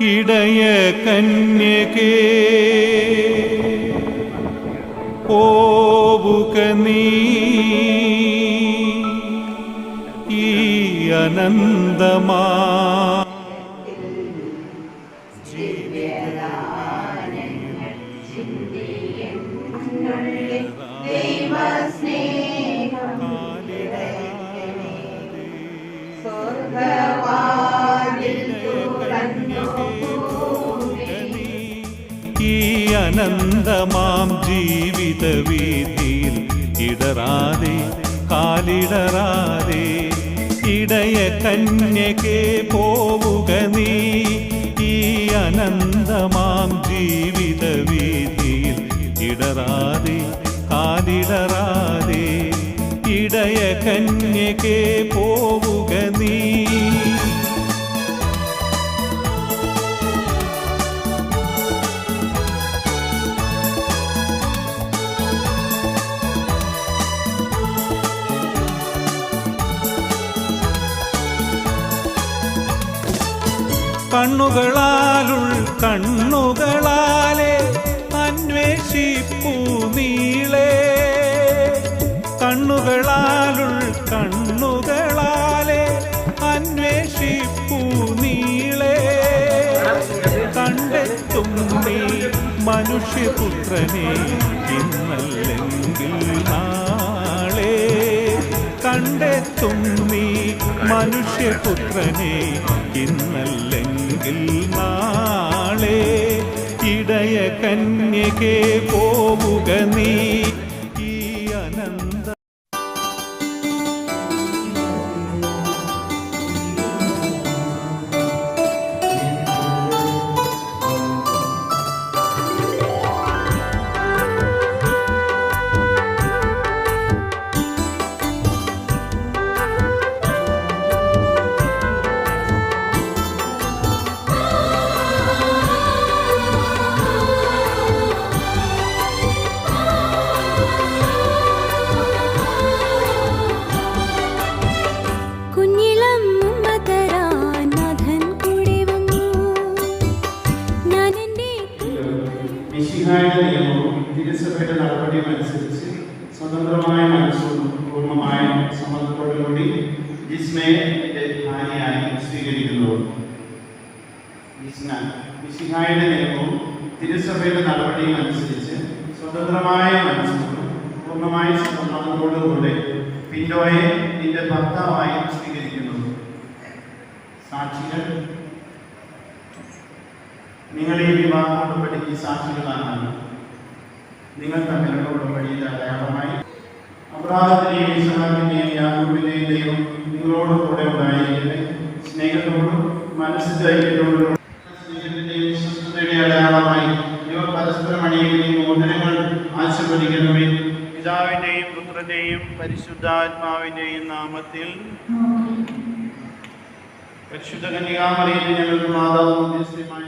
ഇടയ കന്യകേ. പോവുക നീ. ഈ അനന്തമാ അനന്തമാം ജീവിത വീതിയിൽ ഇടറാതെ കാലിടറാതെ ഇടയ കന്യകെ പോവുക നീ. ഈ അനന്തമാം ജീവിത വീതിയിൽ ഇടറാതെ കാലിടറാതെ ഇടയ കന്യകെ പോവുക നീ. കണ്ണുകളാലുൾ കണ്ണുകളാലെ അന്വേഷിപ്പൂ നീളേ കണ്ണുകളാലുൾ കണ്ണുകളാലെ അന്വേഷിപ്പൂ നീളേ കണ്ടെത്തും നീ മനുഷ്യപുത്രനെ ഇന്നല്ലെങ്കിൽ നാളെ. കണ്ടെത്തും നീ മനുഷ്യപുത്രനെ ഇന്നല്ലെങ്കിൽ നാളെ ഇടയ കന്യകെ പോവുക മിശിഹായുടെ നിയമവും തിരുസഭയുടെ നടപടിയും അനുസരിച്ച് സ്വതന്ത്രമായ മനസ്സും പൂർണമായ സമ്മതത്തോടുകൂടി ജിസ്മയെ ഭാര്യയായി സ്വീകരിക്കുന്നു. മിശിഹായുടെ നിയമവും തിരുസഭയുടെ നടപടിയും അനുസരിച്ച് സ്വതന്ത്രമായ മനസ്സും പൂർണമായ സമ്മതത്തോടുകൂടി പിന്നോയെ നിന്റെ ഭർത്താവായി സ്വീകരിക്കുന്നു. സാക്ഷികൾ നിങ്ങൾ ഈ വിവാഹ സാക്ഷികളാണ്. നിങ്ങൾ തമ്മിലുള്ള ഉടമ്പടിയിൽ അടയാളമായി. യാഗൂബിന്റെയും ദൈവം നിങ്ങളോട് കൂടെ ഉണ്ടായിരിക്കട്ടെ. സ്നേഹത്തോടും മനസ്സ് ധൈര്യത്തോടും പിതാവിന്റെയും പുത്രന്റെയും പരിശുദ്ധാത്മാവിന്റെയും നാമത്തിൽ പരിശുദ്ധ കന്യകാമറിയിൽ ഞങ്ങൾക്ക് മാതാവും മധ്യസ്ഥയുമായ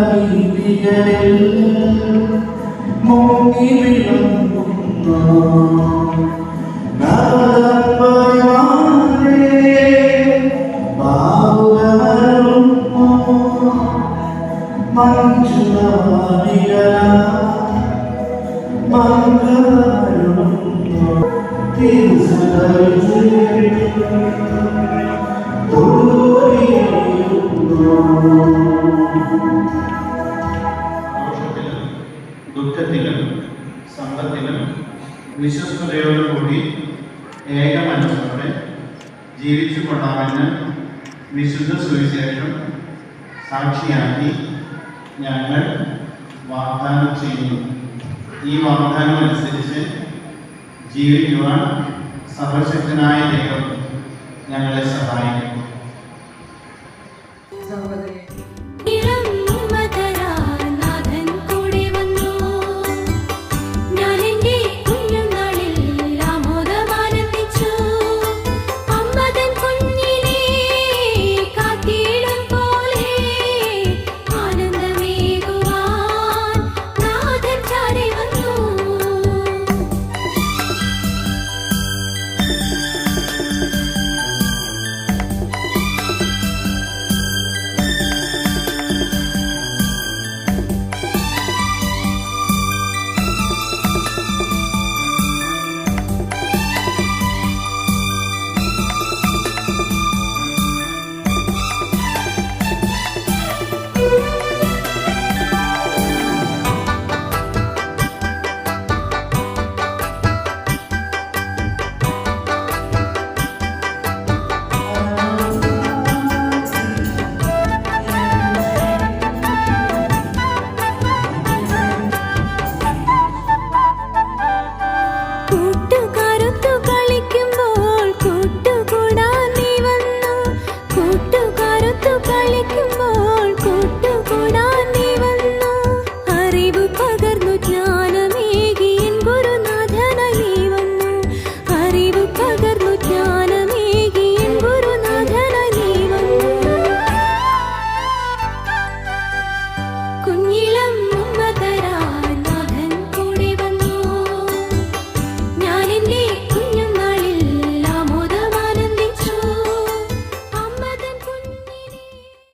കതിരുകളുയരുന്നു. തിരുസഭജയത്തിൽ തൊഴുകയുമ്പോൾ ദുഃഖത്തിലും സമ്പത്തിലും വിശ്വസ്തയോടുകൂടി ഏക മനസ്സോടെ ജീവിച്ചു വിശുദ്ധ സുവിശേഷം സാക്ഷിയാക്കി ഞങ്ങൾ വാഗ്ദാനം ചെയ്യുന്നു. ഈ വാഗ്ദാനം അനുസരിച്ച് ജീവിക്കുവാൻ സർവശക്തനായ ദൈവം ഞങ്ങളെ സഹായിക്കും. 姑娘。